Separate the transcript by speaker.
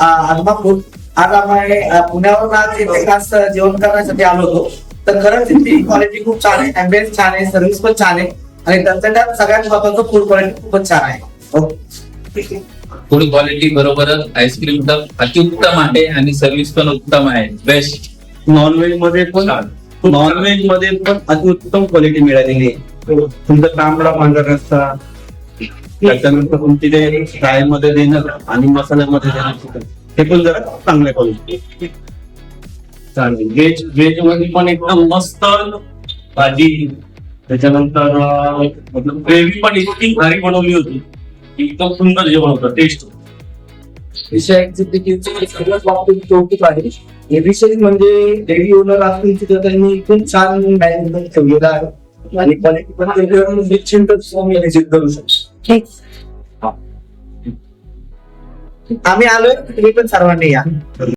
Speaker 1: आदमापूर आज आम्ही पुण्यावरून आज खास जेवण करण्यासाठी आलो होतो. तर खरंच इथली क्वालिटी खूप छान आहे. अँबियन्स छान आहे सर्व्हिस पण छान आहे. आणि त्यात सगळ्यात महत्वाचं फूड क्वालिटी खूपच छान आहे. ओके
Speaker 2: फूड क्वालिटी बरोबरच आईस्क्रीम तर अतिउत्तम आहे आणि सर्व्हिस पण उत्तम आहे. बेस्ट
Speaker 3: नॉनव्हेजमध्ये पण नॉनव्हेजमध्ये पण अतिउत्तम क्वालिटी मिळालेली आहे. तुमचा तांबडा पांढरा रस्सा त्याच्यानंतर तुमची ते फ्रायमध्ये देणं आणि मसाल्यामध्ये देणं चिकन हे पण जरा चांगल्या क्वालिटी
Speaker 4: चालेल. व्हेज व्हेजमध्ये पण एकदम मस्त भाजी. त्याच्यानंतर मतलब ग्रेव्ही पण इतकी भारी बनवली होती. एकदम सुंदर जेवण होतं टेस्ट
Speaker 1: विषय सगळ्याच बाबतीत कौतुक आहे हे विशेष म्हणजे डेली ओनर असतील तिथं त्यांनी खूप छान मॅनेजमेंट ठेवलेलं आहे. आणि क्वालिटी पण त्याच्यावर निश्चिंतच मॅनेज करू शकतो आम्ही आलोय तुम्ही पण सर्वांनी या.